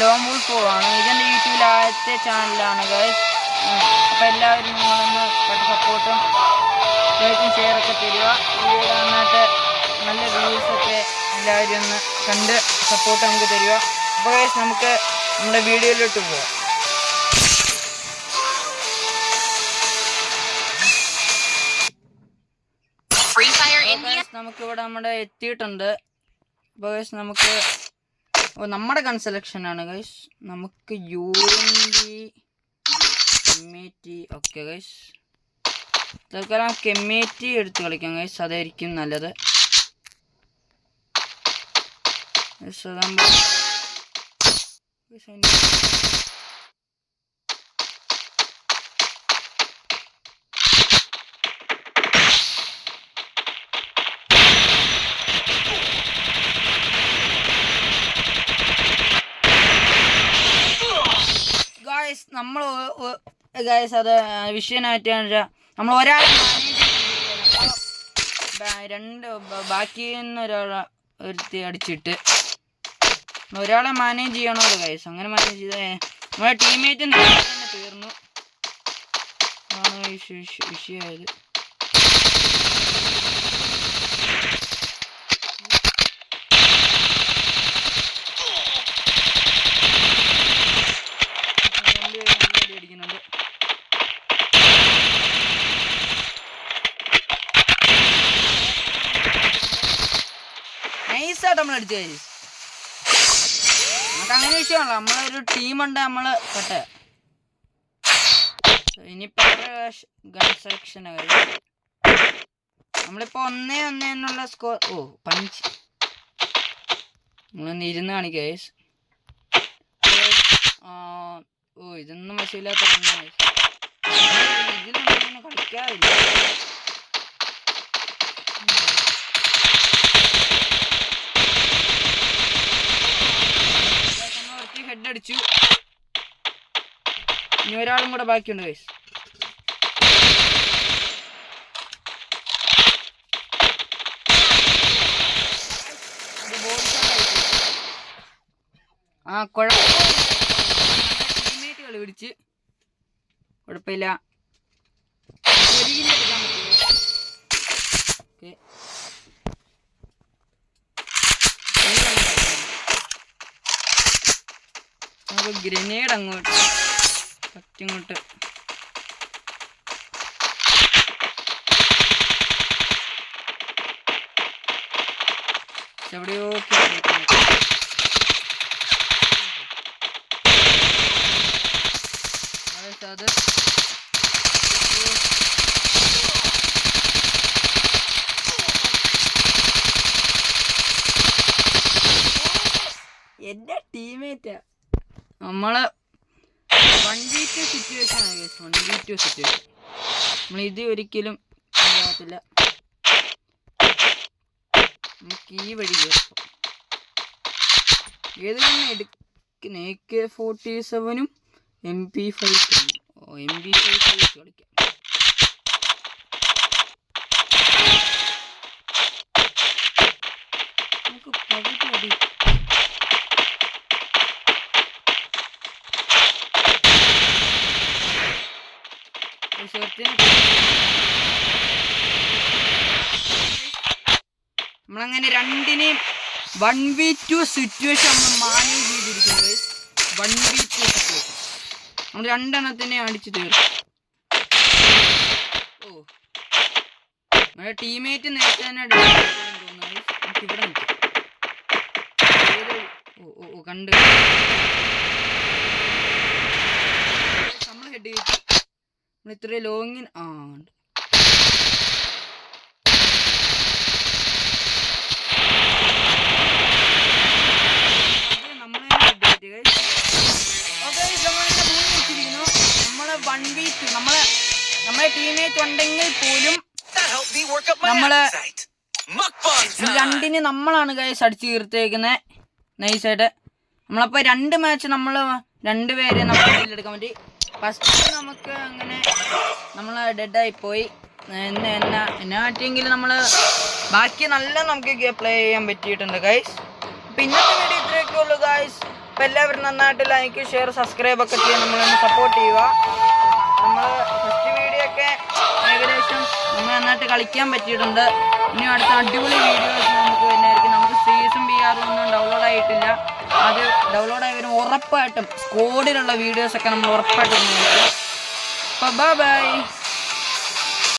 Long wool four ആണ് ഇതെന്റെ യൂട്യൂബിൽ ആദ്യത്തെ ചാനലാണ് ഗൈസ് അപ്പോൾ എല്ലാവരും നിങ്ങളൊന്ന് പെട്ട സപ്പോർട്ടും ലൈക്കും ഷെയറൊക്കെ തരിക. വീഡിയോ നന്നായിട്ട് നല്ല വ്യൂസൊക്കെ എല്ലാവരും ഒന്ന് കണ്ട് സപ്പോർട്ട് നമുക്ക് തരിക. അപ്പോൾ ഗൈസ് നമുക്ക് നമ്മുടെ വീഡിയോയിലോട്ട് പോവാം. നമുക്കിവിടെ നമ്മുടെ എത്തിയിട്ടുണ്ട്. അപ്പോൾ നമുക്ക് ഓ നമ്മുടെ ഗൺ സെലക്ഷൻ ആണ് ഗൈസ് നമുക്ക് U M A T okay guys തൽക്കാലം ടി എടുത്ത് കളിക്കാം ഗൈസ് അതായിരിക്കും നല്ലത്. Guys, ഗായ്സ് നമ്മൾ ഗൈസ് അത് വിഷയനായിട്ട് നമ്മൾ ഒരാളെ രണ്ട് ബ- നിന്ന് ഒരാളെ ഒരുത്തി അടിച്ചിട്ട്. ഒരാളെ മാനേജ് ചെയ്യണമല്ലോ ഗൈസ് അങ്ങനെ മാനേജ് ചെയ്ത നമ്മുടെ ടീമേറ്റ് തന്നെ തീർന്നു. ആണ് വിഷ- വിഷ- വിഷയമായത് രണ്ടുപേരും നല്ല അടി അടിക്കുന്നുണ്ട് നൈസായിട്ട് നമ്മൾ അടിച്ചു കഴിച്ചു നമുക്ക് അങ്ങനെ വിഷയമാണല്ലോ നമ്മളൊരു ടീമുണ്ട് നമ്മൾ പെട്ടെ. സെലക്ഷൻ നമ്മളിപ്പോ ഒന്നേ ഒന്നേ എന്നുള്ള സ്കോർ ഓ പഞ്ച് നമ്മളൊന്ന് ഇരുന്ന് കാണിക്കേസ് ഓ ഇതൊന്നും വശമില്ലാത്ത ഇതിലൊന്നും കളിക്കാറില്ല. അടിച്ചു. ഇനി ഒരാളും കൂടെ ബാക്കിയുണ്ട് ഗൈസ് ആ കുഴപ്പമില്ല ടീമേറ്റുകൾ പിടിച്ച്. കുഴപ്പമില്ല. നമുക്ക് ഗ്രനേഡ് അങ്ങോട്ട്. പറ്റിങ്ങോട്ട്. എവിടെയോ എന്റെ ടീമേറ്റാ നമ്മൾ വൺ വി ടു സിറ്റുവേഷൻ ആണ് വൺ വി ടു സിറ്റുവേഷൻ നമ്മൾ ഇത് ഒരിക്കലും ചെയ്യാത്തില്ല. നമുക്ക് ഈ വഴി കയറും ഏത് തന്നെ എടുക്കുന്ന A K forty സെവനും M P five M P five കളിക്കാം. സുഹൃത്തിന് നമ്മളങ്ങനെ രണ്ടിനെയും വൺ വി ടു സിറ്റുവേഷൻ നമ്മൾ മാനേജ് ചെയ്തിരിക്കുന്നത്. വൺ വി ടു സിറ്റുവേഷൻ നമ്മൾ രണ്ടെണ്ണത്തിനെ അടിച്ചു തീർക്കും. ഓ. നമ്മുടെ ടീമേറ്റ് നേരത്തെ തന്നെ തോന്നുന്നു. നമുക്ക് ഇവിടെ ഓ ഓ കണ്ട്. നമ്മൾ ഇത്ര ലോങ്ങിൻ ആ അത് നമ്മളെ. നമ്മൾ ടീമേറ്റ് ഉണ്ടെങ്കിൽ പോലും നമ്മളാണ് ഗൈസ് അടിച്ചു തീർത്തേക്കുന്നത് നൈസായിട്ട് നമ്മളപ്പോൾ രണ്ട് മാച്ച് നമ്മൾ രണ്ടുപേരെ നമുക്ക് എടുക്കാൻ പറ്റി ഫസ്റ്റ് നമുക്ക് അങ്ങനെ നമ്മൾ ഡെഡായി പോയി എന്നെ എന്നാ എന്നെ പറ്റിയെങ്കിൽ നമ്മൾ ബാക്കി നല്ല നമുക്ക് പ്ലേ ചെയ്യാൻ പറ്റിയിട്ടുണ്ട് ഗൈസ് അപ്പം വീഡിയോ ഇത്രയൊക്കെ ഉള്ളൂ ഗൈസ് അപ്പോൾ എല്ലാവരും നന്നായിട്ട് ലൈക്ക് ഷെയർ സബ്സ്ക്രൈബ് ഒക്കെ ചെയ്യാൻ നമ്മളൊന്ന് സപ്പോർട്ട് ചെയ്യുക. നമ്മൾ ഫസ്റ്റ് വീഡിയോ ഒക്കെ ഏകദേശം നമ്മൾ നന്നായിട്ട് കളിക്കാൻ പറ്റിയിട്ടുണ്ട്. ഇനി അടുത്ത അടിപൊളി വീഡിയോസ് നമുക്ക് വരുന്നതായിരിക്കും. നമുക്ക് സീസൺ ഡൗൺലോഡ് ആയി വരും ഉറപ്പായിട്ടും സ്കോഡിലുള്ള വീഡിയോസൊക്കെ നമ്മൾ ഉറപ്പായിട്ടും അപ്പോൾ ബൈ ബൈ